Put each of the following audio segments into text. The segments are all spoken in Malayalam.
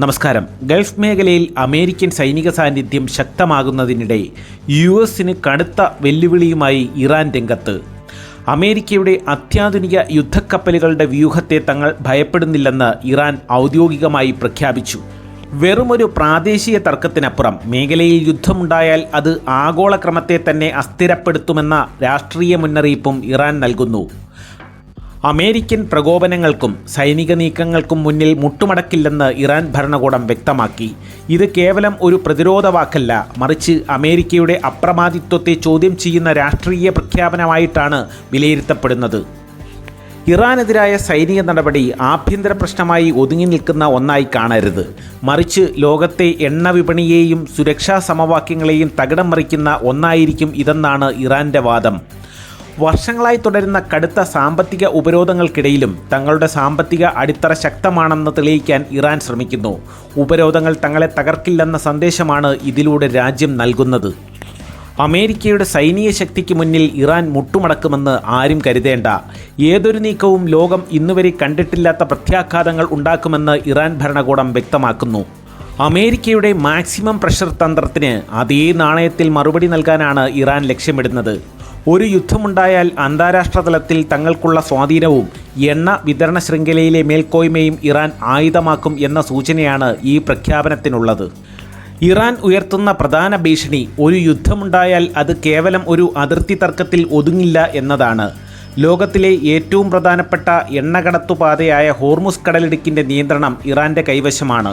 നമസ്കാരം. ഗൾഫ് മേഖലയിൽ അമേരിക്കൻ സൈനിക സാന്നിധ്യം ശക്തമാകുന്നതിനിടെ യു എസിന് കടുത്ത വെല്ലുവിളിയുമായി ഇറാൻ രംഗത്ത്. അമേരിക്കയുടെ അത്യാധുനിക യുദ്ധക്കപ്പലുകളുടെ വ്യൂഹത്തെ തങ്ങൾ ഭയപ്പെടുന്നില്ലെന്ന് ഇറാൻ ഔദ്യോഗികമായി പ്രഖ്യാപിച്ചു. വെറുമൊരു പ്രാദേശിക തർക്കത്തിനപ്പുറം മേഖലയിൽ യുദ്ധമുണ്ടായാൽ അത് ആഗോളക്രമത്തെ തന്നെ അസ്ഥിരപ്പെടുത്തുമെന്ന രാഷ്ട്രീയ മുന്നറിയിപ്പും ഇറാൻ നൽകുന്നു. അമേരിക്കൻ പ്രകോപനങ്ങൾക്കും സൈനിക നീക്കങ്ങൾക്കും മുന്നിൽ മുട്ടുമടക്കില്ലെന്ന് ഇറാൻ ഭരണകൂടം വ്യക്തമാക്കി. ഇത് കേവലം ഒരു പ്രതിരോധ വാക്കല്ല മറിച്ച് അമേരിക്കയുടെ അപ്രമാദിത്വത്തെ ചോദ്യം ചെയ്യുന്ന രാഷ്ട്രീയ പ്രഖ്യാപനമായിട്ടാണ് വിലയിരുത്തപ്പെടുന്നത്. ഇറാനെതിരായ സൈനിക നടപടി ആഭ്യന്തര പ്രശ്നമായി ഒതുങ്ങി നിൽക്കുന്ന ഒന്നായി കാണരുത്. മറിച്ച് ലോകത്തെ എണ്ണ വിപണിയെയും സുരക്ഷാ സമവാക്യങ്ങളെയും തകിടം മറിക്കുന്ന ഒന്നായിരിക്കും ഇതെന്നാണ് ഇറാന്റെ വാദം. വർഷങ്ങളായി തുടരുന്ന കടുത്ത സാമ്പത്തിക ഉപരോധങ്ങൾക്കിടയിലും തങ്ങളുടെ സാമ്പത്തിക അടിത്തറ ശക്തമാണെന്ന് തെളിയിക്കാൻ ഇറാൻ ശ്രമിക്കുന്നു. ഉപരോധങ്ങൾ തങ്ങളെ തകർക്കില്ലെന്ന സന്ദേശമാണ് ഇതിലൂടെ രാജ്യം നൽകുന്നത്. അമേരിക്കയുടെ സൈനിക ശക്തിക്ക് മുന്നിൽ ഇറാൻ മുട്ടുമടക്കുമെന്ന് ആരും കരുതേണ്ട. ഏതൊരു നീക്കവും ലോകം ഇന്നുവരെ കണ്ടിട്ടില്ലാത്ത പ്രത്യാഘാതങ്ങൾ ഉണ്ടാക്കുമെന്ന് ഇറാൻ ഭരണകൂടം വ്യക്തമാക്കുന്നു. അമേരിക്കയുടെ മാക്സിമം പ്രഷർ തന്ത്രത്തിന് അതേ നാണയത്തിൽ മറുപടി നൽകാനാണ് ഇറാൻ ലക്ഷ്യമിടുന്നത്. ഒരു യുദ്ധമുണ്ടായാൽ അന്താരാഷ്ട്ര തലത്തിൽ തങ്ങൾക്കുള്ള സ്വാധീനവും എണ്ണ വിതരണ ശൃംഖലയിലെ മേൽക്കോയ്മയും ഇറാൻ ആയുധമാക്കും എന്ന സൂചനയാണ് ഈ പ്രഖ്യാപനത്തിനുള്ളത്. ഇറാൻ ഉയർത്തുന്ന പ്രധാന ഭീഷണി ഒരു യുദ്ധമുണ്ടായാൽ അത് കേവലം ഒരു അതിർത്തി തർക്കത്തിൽ ഒതുങ്ങില്ല എന്നതാണ്. ലോകത്തിലെ ഏറ്റവും പ്രധാനപ്പെട്ട എണ്ണകടത്തുപാതയായ ഹോർമുസ് കടലിടുക്കിന്റെ നിയന്ത്രണം ഇറാന്റെ കൈവശമാണ്.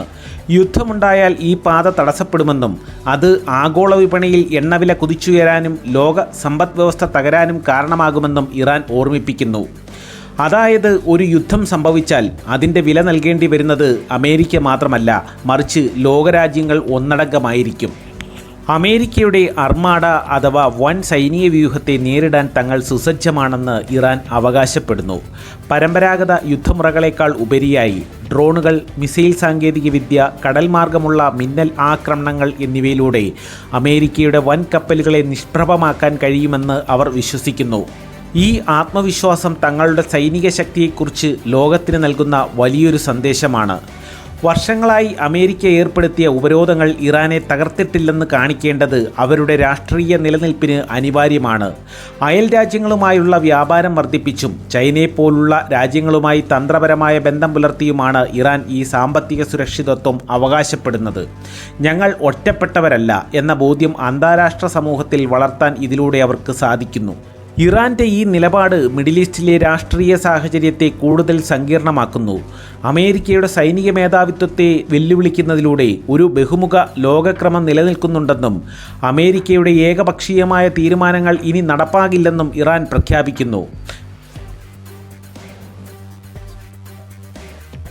യുദ്ധമുണ്ടായാൽ ഈ പാത തടസ്സപ്പെടുമെന്നും അത് ആഗോള വിപണിയിൽ എണ്ണവില കുതിച്ചുയരാനും ലോക സമ്പദ് വ്യവസ്ഥ തകരാനും കാരണമാകുമെന്നും ഇറാൻ ഓർമ്മിപ്പിക്കുന്നു. അതായത് ഒരു യുദ്ധം സംഭവിച്ചാൽ അതിന്റെ വില നൽകേണ്ടി വരുന്നത് അമേരിക്ക മാത്രമല്ല മറിച്ച് ലോകരാജ്യങ്ങൾ ഒന്നടങ്കമായിരിക്കും. അമേരിക്കയുടെ അർമാഡ അഥവാ വൻ സൈനിക വ്യൂഹത്തെ നേരിടാൻ തങ്ങൾ സുസജ്ജമാണെന്ന് ഇറാൻ അവകാശപ്പെടുന്നു. പരമ്പരാഗത യുദ്ധമുറകളേക്കാൾ ഉപരിയായി ഡ്രോണുകൾ മിസൈൽ സാങ്കേതികവിദ്യ കടൽമാർഗമുള്ള മിന്നൽ ആക്രമണങ്ങൾ എന്നിവയിലൂടെ അമേരിക്കയുടെ വൻ കപ്പലുകളെ നിഷ്പ്രഭമാക്കാൻ കഴിയുമെന്ന് അവർ വിശ്വസിക്കുന്നു. ഈ ആത്മവിശ്വാസം തങ്ങളുടെ സൈനിക ശക്തിയെക്കുറിച്ച് ലോകത്തിന് നൽകുന്ന വലിയൊരു സന്ദേശമാണ്. വർഷങ്ങളായി അമേരിക്ക ഏർപ്പെടുത്തിയ ഉപരോധങ്ങൾ ഇറാനെ തകർത്തിട്ടില്ലെന്ന് കാണിക്കേണ്ടത് അവരുടെ രാഷ്ട്രീയ നിലനിൽപ്പിന് അനിവാര്യമാണ്. അയൽ രാജ്യങ്ങളുമായുള്ള വ്യാപാരം വർദ്ധിപ്പിച്ചും ചൈനയെപ്പോലുള്ള രാജ്യങ്ങളുമായി തന്ത്രപരമായ ബന്ധം പുലർത്തിയുമാണ് ഇറാൻ ഈ സാമ്പത്തിക സുരക്ഷിതത്വം അവകാശപ്പെടുന്നത്. ഞങ്ങൾ ഒറ്റപ്പെട്ടവരല്ല എന്ന ബോധ്യം അന്താരാഷ്ട്ര സമൂഹത്തിൽ വളർത്താൻ ഇതിലൂടെ അവർക്ക് സാധിക്കുന്നു. ഇറാന്റെ ഈ നിലപാട് മിഡിൽ ഈസ്റ്റിലെ രാഷ്ട്രീയ സാഹചര്യത്തെ കൂടുതൽ സങ്കീർണമാക്കുന്നു. അമേരിക്കയുടെ സൈനിക മേധാവിത്വത്തെ വെല്ലുവിളിക്കുന്നതിലൂടെ ഒരു ബഹുമുഖ ലോകക്രമം നിലനിൽക്കുന്നുണ്ടെന്നും അമേരിക്കയുടെ ഏകപക്ഷീയമായ തീരുമാനങ്ങൾ ഇനി നടപ്പാകില്ലെന്നും ഇറാൻ പ്രഖ്യാപിക്കുന്നു.